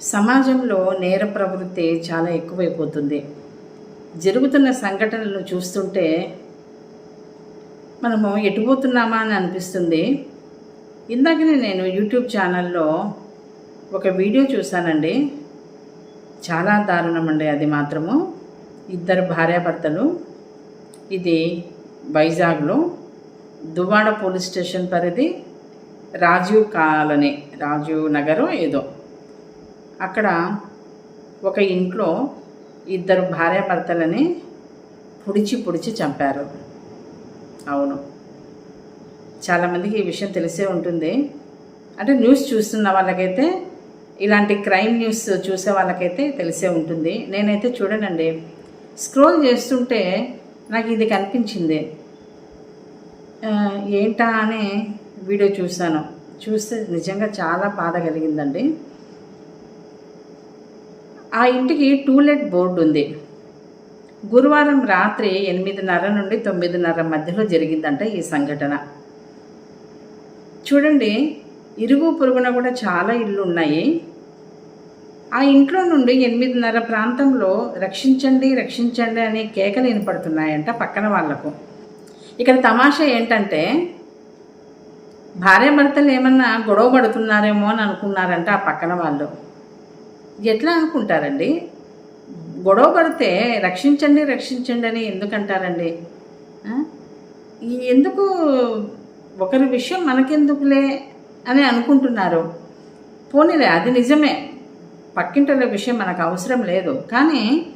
సమాజంలో నేర ప్రవృత్తి చాలా ఎక్కువైపోతుంది. జరుగుతున్న సంఘటనలను చూస్తుంటే మనము ఎటుపోతున్నామా అని అనిపిస్తుంది. ఇందాకనే నేను యూట్యూబ్ ఛానల్లో ఒక వీడియో చూశానండి. చాలా దారుణం అండి అది మాత్రము. ఇద్దరు భార్యాభర్తలు. ఇది వైజాగ్లో దువ్వాడ పోలీస్ స్టేషన్ పరిధి రాజీవ్ కాలనీ రాజీవ్ నగరం ఏదో. అక్కడ ఒక ఇంట్లో ఇద్దరు భార్యాభర్తలని పొడిచి పొడిచి చంపారు. అవును. చాలామందికి ఈ విషయం తెలిసే ఉంటుంది. అంటే న్యూస్ చూస్తున్న వాళ్ళకైతే ఇలాంటి క్రైమ్ న్యూస్ చూసే వాళ్ళకైతే తెలిసే ఉంటుంది. నేనైతే చూడనండి. స్క్రోల్ చేస్తుంటే నాకు ఇది కనిపించింది. ఏంటా అని వీడియో చూశాను. చూస్తే నిజంగా చాలా బాధ కలిగిందండి. ఆ ఇంటికి టూలెట్ బోర్డు ఉంది. గురువారం రాత్రి ఎనిమిదిన్నర నుండి తొమ్మిదిన్నర మధ్యలో జరిగిందంట ఈ సంఘటన. చూడండి ఇరుగు పొరుగున కూడా చాలా ఇళ్ళు ఉన్నాయి. ఆ ఇంట్లో నుండి ఎనిమిదిన్నర ప్రాంతంలో రక్షించండి రక్షించండి అనే కేకలు వినపడుతున్నాయంట పక్కన వాళ్ళకు. ఇక్కడ తమాషా ఏంటంటే భార్యాభర్తలు ఏమన్నా గొడవ పడుతున్నారేమో అని అనుకున్నారంట ఆ పక్కన వాళ్ళు. ఎట్లా అనుకుంటారండి? గొడవ పడితే రక్షించండి రక్షించండి అని ఎందుకంటారండి? ఎందుకు ఒకరి విషయం మనకెందుకులే అని అనుకుంటున్నారు. పోనీలే అది నిజమే. పక్కింటల విషయం మనకు అవసరం లేదు. కానీ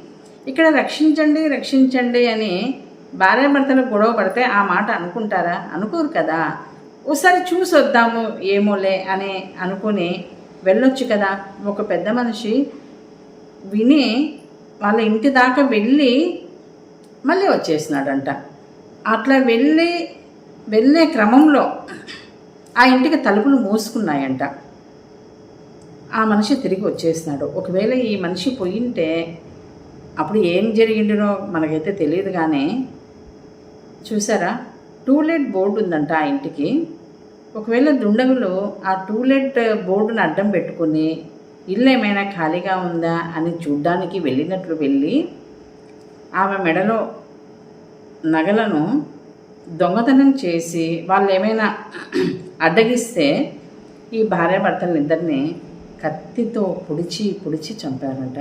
ఇక్కడ రక్షించండి రక్షించండి అని భార్యాభర్తలు గొడవ పడితే ఆ మాట అనుకుంటారా? అనుకోరు కదా. ఒకసారి చూసి వద్దాము ఏమోలే అని అనుకుని వెళ్ళొచ్చు కదా. ఒక పెద్ద మనిషి విని వాళ్ళ ఇంటి దాకా వెళ్ళి మళ్ళీ వచ్చేసినాడంట. అట్లా వెళ్ళి వెళ్ళే క్రమంలో ఆ ఇంటికి తలుపులు మూసుకున్నాయంట. ఆ మనిషి తిరిగి వచ్చేసినాడు. ఒకవేళ ఈ మనిషి పోయింటే అప్పుడు ఏం జరిగిండినో మనకైతే తెలియదు కానీ చూసారా? టూలెట్ బోర్డు ఉందంట ఆ ఇంటికి. ఒకవేళ దుండగులు ఆ టూలెట్ బోర్డును అడ్డం పెట్టుకుని ఇల్లు ఏమైనా ఖాళీగా ఉందా అని చూడ్డానికి వెళ్ళినట్లు వెళ్ళి ఆమె మెడలో నగలను దొంగతనం చేసి వాళ్ళు ఏమైనా అడ్డగిస్తే ఈ భార్యాభర్తలనిద్దరిని కత్తితో పొడిచి పొడిచి చంపారంట.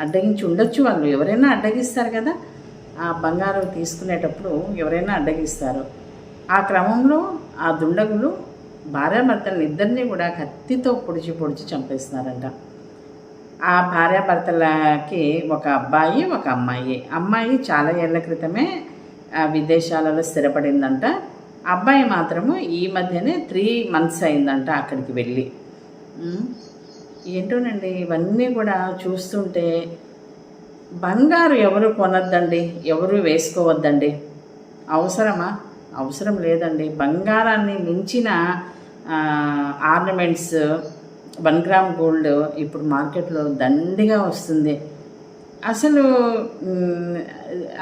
అడ్డగించి ఉండొచ్చు వాళ్ళు. ఎవరైనా అడ్డగిస్తారు కదా. ఆ బంగారం తీసుకునేటప్పుడు ఎవరైనా అడ్డగిస్తారు. ఆ క్రమంలో ఆ దుండగులు భార్యాభర్తలను ఇద్దరిని కూడా కత్తితో పొడిచి పొడిచి చంపేస్తున్నారంట. ఆ భార్యాభర్తలకి ఒక అబ్బాయి ఒక అమ్మాయి. అమ్మాయి చాలా ఏళ్ళ క్రితమే ఆ, విదేశాలలో స్థిరపడిందంట. అబ్బాయి మాత్రము ఈ మధ్యనే త్రీ మంత్స్ అయిందంట అక్కడికి వెళ్ళి. ఏంటోనండి ఇవన్నీ కూడా చూస్తుంటే బంగారు ఎవరు కొనొద్దండి? ఎవరు వేసుకోవద్దండి? అవసరమా? అవసరం లేదండి. బంగారాన్ని మించిన ఆర్నమెంట్స్ వన్ గ్రామ్ గోల్డ్ ఇప్పుడు మార్కెట్లో దండిగా వస్తుంది. అసలు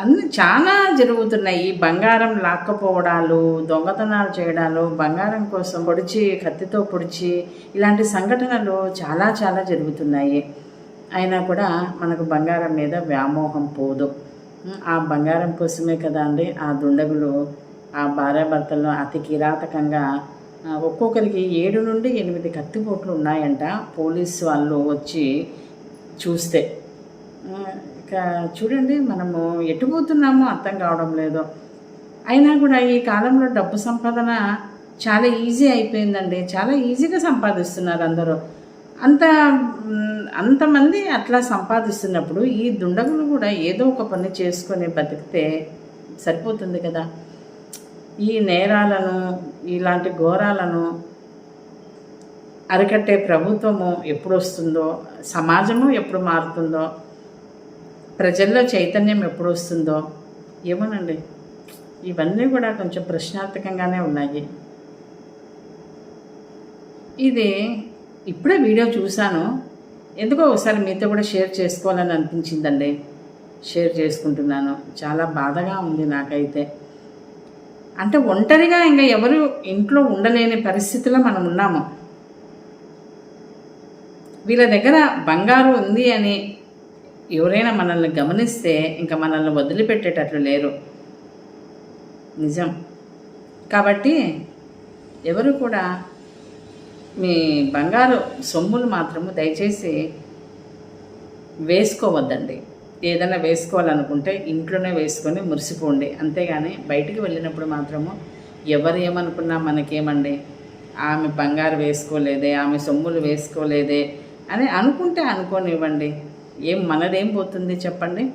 అన్ని చాలా జరుగుతున్నాయి. ఈ బంగారం లాక్కపోవడాలు దొంగతనాలు చేయడాలు బంగారం కోసం పొడిచి కత్తితో పొడిచి ఇలాంటి సంఘటనలు చాలా చాలా జరుగుతున్నాయి. అయినా కూడా మనకు బంగారం మీద వ్యామోహం పోదు. ఆ బంగారం కోసమే కదా అండి ఆ దుండగులు ఆ భార్యాభర్తలను అతి కిరాతకంగా ఒక్కొక్కరికి ఏడు నుండి ఎనిమిది కత్తిపోట్లు ఉన్నాయంట. పోలీస్ వాళ్ళు వచ్చి చూస్తే ఇక చూడండి మనము ఎటు పోతున్నామో అర్థం కావడం లేదు. అయినా కూడా ఈ కాలంలో డబ్బు సంపాదన చాలా ఈజీ అయిపోయిందండి. చాలా ఈజీగా సంపాదిస్తున్నారు అందరూ. అంత అంతమంది అట్లా సంపాదిస్తున్నప్పుడు ఈ దుండగులు కూడా ఏదో ఒక పని చేసుకొని బతికితే సరిపోతుంది కదా. ఈ నేరాలను ఇలాంటి ఘోరాలను అరికట్టే ప్రభుత్వము ఎప్పుడు వస్తుందో సమాజము ఎప్పుడు మారుతుందో ప్రజల్లో చైతన్యం ఎప్పుడు వస్తుందో ఏమోనండి. ఇవన్నీ కూడా కొంచెం ప్రశ్నార్థకంగానే ఉన్నాయి. ఇది ఇప్పుడే వీడియో చూశాను. ఎందుకో ఒకసారి మీతో కూడా షేర్ చేసుకోవాలని అనిపించిందండి. షేర్ చేసుకుంటున్నాను. చాలా బాధగా ఉంది నాకైతే. అంటే ఒంటరిగా ఇంకా ఎవరు ఇంట్లో ఉండలేని పరిస్థితిలో మనం ఉన్నాము. వీళ్ళ దగ్గర బంగారు ఉంది అని ఎవరైనా మనల్ని గమనిస్తే ఇంకా మనల్ని వదిలిపెట్టేటట్లు లేరు. నిజం. కాబట్టి ఎవరు కూడా మీ బంగారు సొమ్ములు మాత్రము దయచేసి వేసుకోవద్దండి. ఏదైనా వేసుకోవాలనుకుంటే ఇంట్లోనే వేసుకొని మురిసిపోండి. అంతేగాని బయటికి వెళ్ళినప్పుడు మాత్రము ఎవరు ఏమనుకున్నా మనకేమండి? ఆమె బంగారు వేసుకోలేదే ఆమె సొమ్ములు వేసుకోలేదే అని అనుకుంటే అనుకోనివ్వండి. ఏం మనదేం పోతుంది చెప్పండి?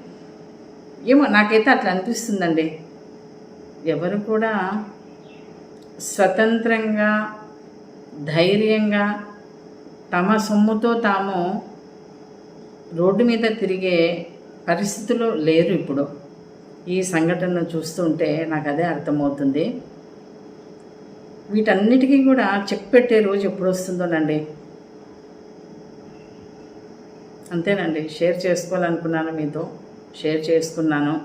ఏమో నాకైతే అట్లా అనిపిస్తుందండి. ఎవరు కూడా స్వతంత్రంగా ధైర్యంగా తమ సొమ్ముతో తాము రోడ్డు మీద తిరిగే పరిస్థితులు లేరు ఇప్పుడు. ఈ సంఘటనను చూస్తుంటే నాకు అదే అర్థమవుతుంది. వీటన్నిటికీ కూడా చెక్ పెట్టే రోజు ఎప్పుడు వస్తుందోనండి అంతేనండి. షేర్ చేసుకోవాలనుకున్నాను మీతో. షేర్ చేసుకున్నాను.